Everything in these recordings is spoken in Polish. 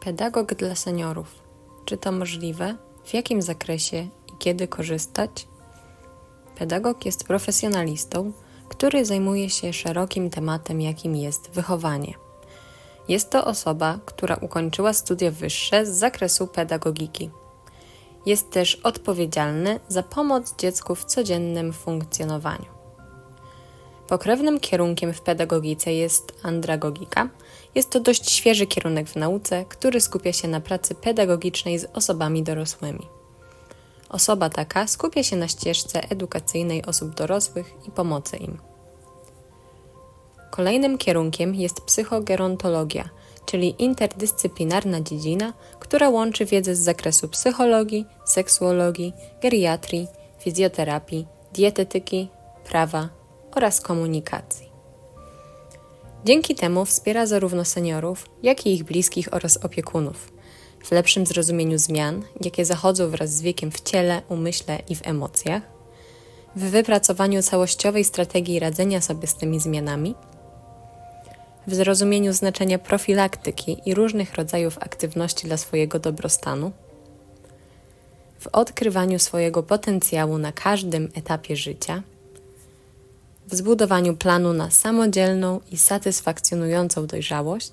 Pedagog dla seniorów. Czy to możliwe? W jakim zakresie i kiedy korzystać? Pedagog jest profesjonalistą, który zajmuje się szerokim tematem, jakim jest wychowanie. Jest to osoba, która ukończyła studia wyższe z zakresu pedagogiki. Jest też odpowiedzialny za pomoc dziecku w codziennym funkcjonowaniu. Pokrewnym kierunkiem w pedagogice jest andragogika. Jest to dość świeży kierunek w nauce, który skupia się na pracy pedagogicznej z osobami dorosłymi. Osoba taka skupia się na ścieżce edukacyjnej osób dorosłych i pomocy im. Kolejnym kierunkiem jest psychogerontologia, czyli interdyscyplinarna dziedzina, która łączy wiedzę z zakresu psychologii, seksuologii, geriatrii, fizjoterapii, dietetyki, prawa oraz komunikacji. Dzięki temu wspiera zarówno seniorów, jak i ich bliskich oraz opiekunów w lepszym zrozumieniu zmian, jakie zachodzą wraz z wiekiem w ciele, umyśle i w emocjach, w wypracowaniu całościowej strategii radzenia sobie z tymi zmianami, w zrozumieniu znaczenia profilaktyki i różnych rodzajów aktywności dla swojego dobrostanu, w odkrywaniu swojego potencjału na każdym etapie życia, w zbudowaniu planu na samodzielną i satysfakcjonującą dojrzałość,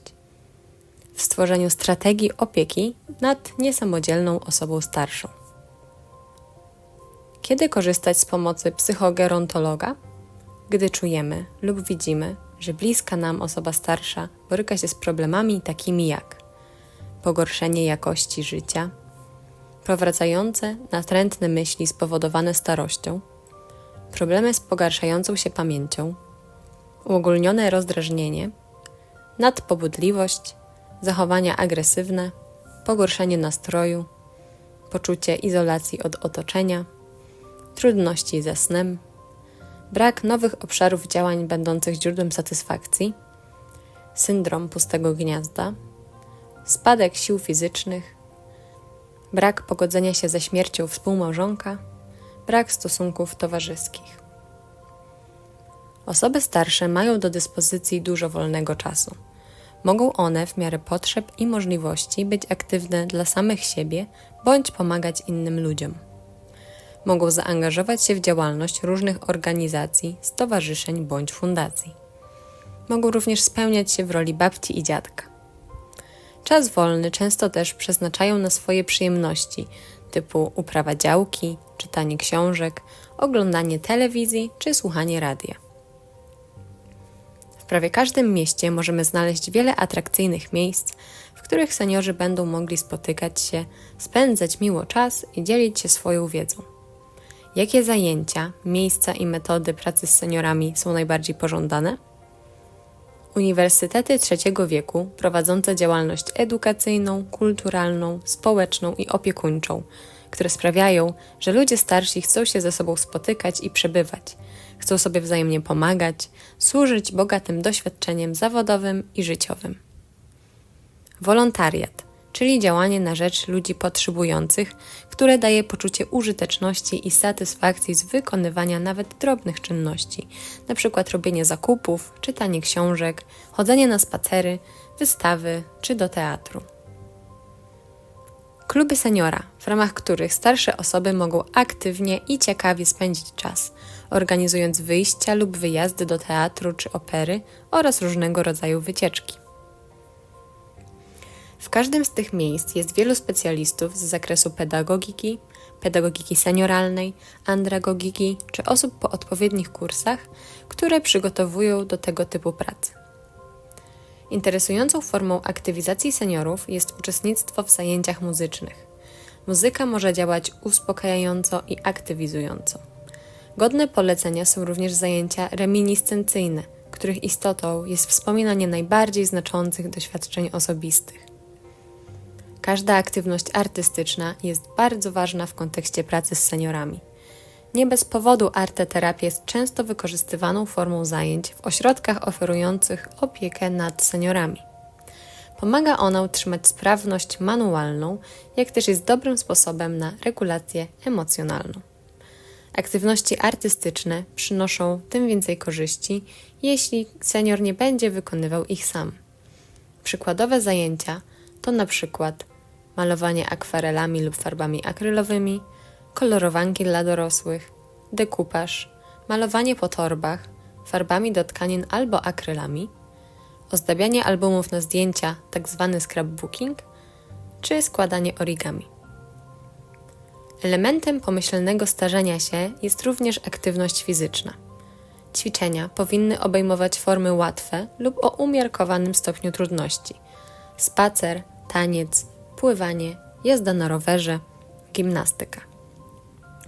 w stworzeniu strategii opieki nad niesamodzielną osobą starszą. Kiedy korzystać z pomocy psychogerontologa? Gdy czujemy lub widzimy, że bliska nam osoba starsza boryka się z problemami takimi jak pogorszenie jakości życia, powracające natrętne myśli spowodowane starością, problemy z pogarszającą się pamięcią, uogólnione rozdrażnienie, nadpobudliwość, zachowania agresywne, pogorszenie nastroju, poczucie izolacji od otoczenia, trudności ze snem, brak nowych obszarów działań będących źródłem satysfakcji, syndrom pustego gniazda, spadek sił fizycznych, brak pogodzenia się ze śmiercią współmałżonka, brak stosunków towarzyskich. Osoby starsze mają do dyspozycji dużo wolnego czasu. Mogą one w miarę potrzeb i możliwości być aktywne dla samych siebie bądź pomagać innym ludziom mogą zaangażować się w działalność różnych organizacji, stowarzyszeń bądź fundacji. Mogą również spełniać się w roli babci i dziadka. Czas wolny często też przeznaczają na swoje przyjemności, typu uprawa działki, czytanie książek, oglądanie telewizji czy słuchanie radia. W prawie każdym mieście możemy znaleźć wiele atrakcyjnych miejsc, w których seniorzy będą mogli spotykać się, spędzać miło czas i dzielić się swoją wiedzą. Jakie zajęcia, miejsca i metody pracy z seniorami są najbardziej pożądane? Uniwersytety trzeciego wieku prowadzące działalność edukacyjną, kulturalną, społeczną i opiekuńczą, które sprawiają, że ludzie starsi chcą się ze sobą spotykać i przebywać, chcą sobie wzajemnie pomagać, służyć bogatym doświadczeniem zawodowym i życiowym. Wolontariat czyli działanie na rzecz ludzi potrzebujących, które daje poczucie użyteczności i satysfakcji z wykonywania nawet drobnych czynności, np. robienie zakupów, czytanie książek, chodzenie na spacery, wystawy czy do teatru. Kluby seniora, w ramach których starsze osoby mogą aktywnie i ciekawie spędzić czas, organizując wyjścia lub wyjazdy do teatru czy opery oraz różnego rodzaju wycieczki. W każdym z tych miejsc jest wielu specjalistów z zakresu pedagogiki, pedagogiki senioralnej, andragogiki czy osób po odpowiednich kursach, które przygotowują do tego typu pracy. Interesującą formą aktywizacji seniorów jest uczestnictwo w zajęciach muzycznych. Muzyka może działać uspokajająco i aktywizująco. Godne polecenia są również zajęcia reminiscencyjne, których istotą jest wspominanie najbardziej znaczących doświadczeń osobistych. Każda aktywność artystyczna jest bardzo ważna w kontekście pracy z seniorami. Nie bez powodu arteterapia jest często wykorzystywaną formą zajęć w ośrodkach oferujących opiekę nad seniorami. Pomaga ona utrzymać sprawność manualną, jak też jest dobrym sposobem na regulację emocjonalną. Aktywności artystyczne przynoszą tym więcej korzyści, jeśli senior nie będzie wykonywał ich sam. Przykładowe zajęcia to na przykład malowanie akwarelami lub farbami akrylowymi, kolorowanki dla dorosłych, dekupaż, malowanie po torbach, farbami do tkanin albo akrylami, ozdabianie albumów na zdjęcia, tzw. scrapbooking, czy składanie origami. Elementem pomyślnego starzenia się jest również aktywność fizyczna. Ćwiczenia powinny obejmować formy łatwe lub o umiarkowanym stopniu trudności: spacer, taniec, pływanie, jazda na rowerze, gimnastyka.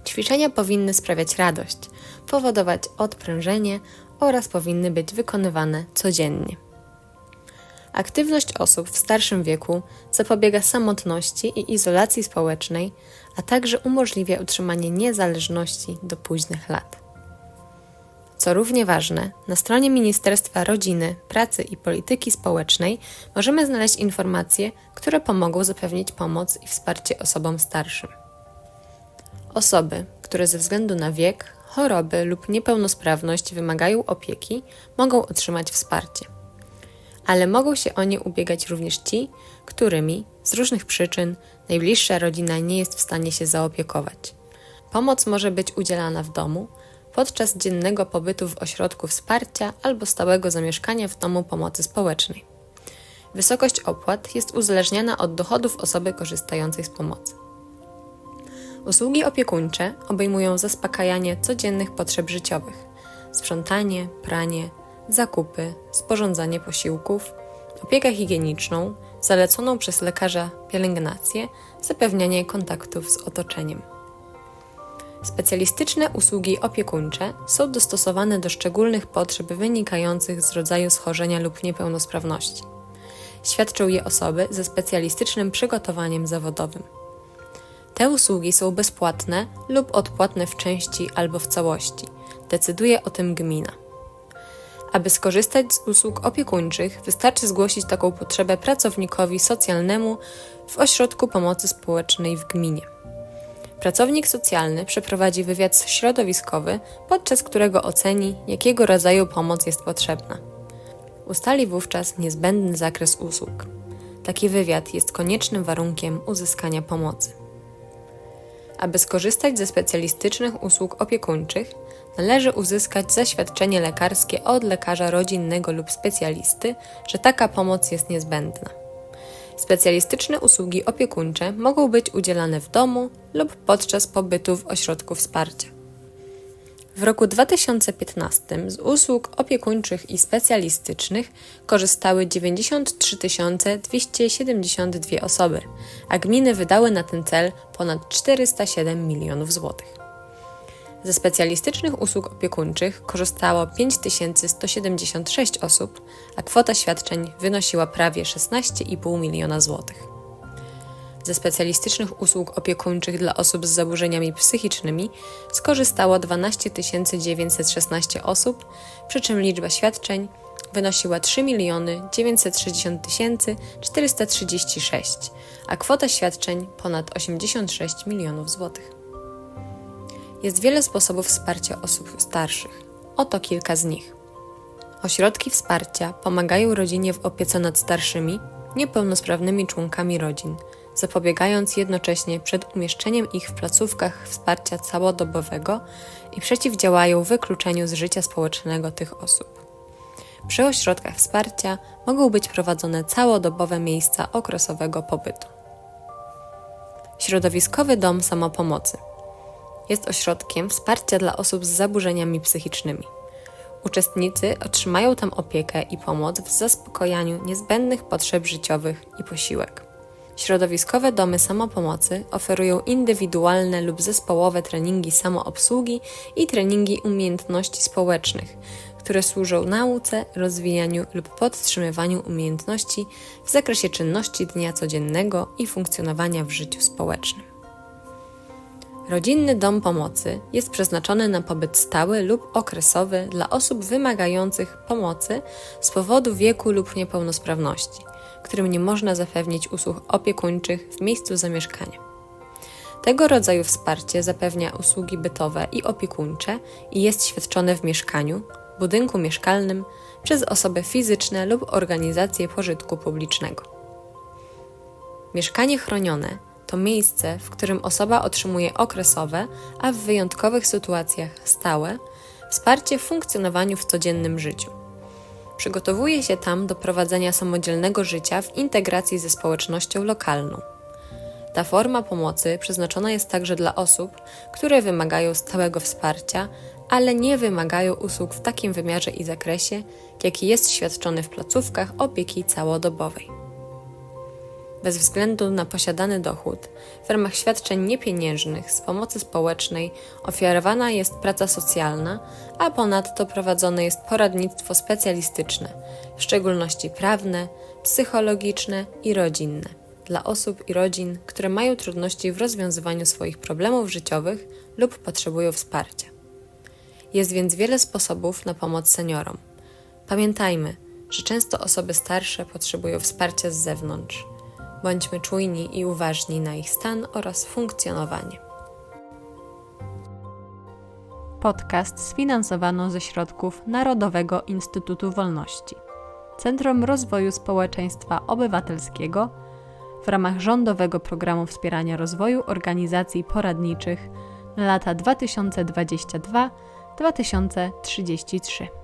Ćwiczenia powinny sprawiać radość, powodować odprężenie oraz powinny być wykonywane codziennie. Aktywność osób w starszym wieku zapobiega samotności i izolacji społecznej, a także umożliwia utrzymanie niezależności do późnych lat. Co równie ważne, na stronie Ministerstwa Rodziny, Pracy i Polityki Społecznej możemy znaleźć informacje, które pomogą zapewnić pomoc i wsparcie osobom starszym. Osoby, które ze względu na wiek, choroby lub niepełnosprawność wymagają opieki, mogą otrzymać wsparcie. Ale mogą się o nie ubiegać również ci, którymi z różnych przyczyn najbliższa rodzina nie jest w stanie się zaopiekować. Pomoc może być udzielana w domu, podczas dziennego pobytu w ośrodku wsparcia albo stałego zamieszkania w domu pomocy społecznej. Wysokość opłat jest uzależniana od dochodów osoby korzystającej z pomocy. Usługi opiekuńcze obejmują zaspokajanie codziennych potrzeb życiowych, sprzątanie, pranie, zakupy, sporządzanie posiłków, opiekę higieniczną, zaleconą przez lekarza pielęgnację, zapewnianie kontaktów z otoczeniem. Specjalistyczne usługi opiekuńcze są dostosowane do szczególnych potrzeb wynikających z rodzaju schorzenia lub niepełnosprawności. Świadczą je osoby ze specjalistycznym przygotowaniem zawodowym. Te usługi są bezpłatne lub odpłatne w części albo w całości. Decyduje o tym gmina. Aby skorzystać z usług opiekuńczych, wystarczy zgłosić taką potrzebę pracownikowi socjalnemu w ośrodku pomocy społecznej w gminie. Pracownik socjalny przeprowadzi wywiad środowiskowy, podczas którego oceni, jakiego rodzaju pomoc jest potrzebna. Ustali wówczas niezbędny zakres usług. Taki wywiad jest koniecznym warunkiem uzyskania pomocy. Aby skorzystać ze specjalistycznych usług opiekuńczych, należy uzyskać zaświadczenie lekarskie od lekarza rodzinnego lub specjalisty, że taka pomoc jest niezbędna. Specjalistyczne usługi opiekuńcze mogą być udzielane w domu lub podczas pobytu w ośrodku wsparcia. W roku 2015 z usług opiekuńczych i specjalistycznych korzystały 93 272 osoby, a gminy wydały na ten cel ponad 407 milionów złotych. Ze specjalistycznych usług opiekuńczych korzystało 5176 osób, a kwota świadczeń wynosiła prawie 16,5 miliona złotych. Ze specjalistycznych usług opiekuńczych dla osób z zaburzeniami psychicznymi skorzystało 12 916 osób, przy czym liczba świadczeń wynosiła 3 960 436, a kwota świadczeń ponad 86 milionów złotych. Jest wiele sposobów wsparcia osób starszych. Oto kilka z nich. Ośrodki wsparcia pomagają rodzinie w opiece nad starszymi, niepełnosprawnymi członkami rodzin, zapobiegając jednocześnie przed umieszczeniem ich w placówkach wsparcia całodobowego i przeciwdziałają wykluczeniu z życia społecznego tych osób. Przy ośrodkach wsparcia mogą być prowadzone całodobowe miejsca okresowego pobytu. Środowiskowy dom samopomocy – jest ośrodkiem wsparcia dla osób z zaburzeniami psychicznymi. Uczestnicy otrzymają tam opiekę i pomoc w zaspokojaniu niezbędnych potrzeb życiowych i posiłek. Środowiskowe domy samopomocy oferują indywidualne lub zespołowe treningi samoobsługi i treningi umiejętności społecznych, które służą nauce, rozwijaniu lub podtrzymywaniu umiejętności w zakresie czynności dnia codziennego i funkcjonowania w życiu społecznym. Rodzinny dom pomocy jest przeznaczony na pobyt stały lub okresowy dla osób wymagających pomocy z powodu wieku lub niepełnosprawności, którym nie można zapewnić usług opiekuńczych w miejscu zamieszkania. Tego rodzaju wsparcie zapewnia usługi bytowe i opiekuńcze i jest świadczone w mieszkaniu, budynku mieszkalnym przez osoby fizyczne lub organizacje pożytku publicznego. Mieszkanie chronione to miejsce, w którym osoba otrzymuje okresowe, a w wyjątkowych sytuacjach stałe wsparcie w funkcjonowaniu w codziennym życiu. Przygotowuje się tam do prowadzenia samodzielnego życia w integracji ze społecznością lokalną. Ta forma pomocy przeznaczona jest także dla osób, które wymagają stałego wsparcia, ale nie wymagają usług w takim wymiarze i zakresie, jaki jest świadczony w placówkach opieki całodobowej. Bez względu na posiadany dochód, w ramach świadczeń niepieniężnych z pomocy społecznej ofiarowana jest praca socjalna, a ponadto prowadzone jest poradnictwo specjalistyczne, w szczególności prawne, psychologiczne i rodzinne, dla osób i rodzin, które mają trudności w rozwiązywaniu swoich problemów życiowych lub potrzebują wsparcia. Jest więc wiele sposobów na pomoc seniorom. Pamiętajmy, że często osoby starsze potrzebują wsparcia z zewnątrz. Bądźmy czujni i uważni na ich stan oraz funkcjonowanie. Podcast sfinansowano ze środków Narodowego Instytutu Wolności, Centrum Rozwoju Społeczeństwa Obywatelskiego w ramach rządowego programu wspierania rozwoju organizacji poradniczych na lata 2022-2033.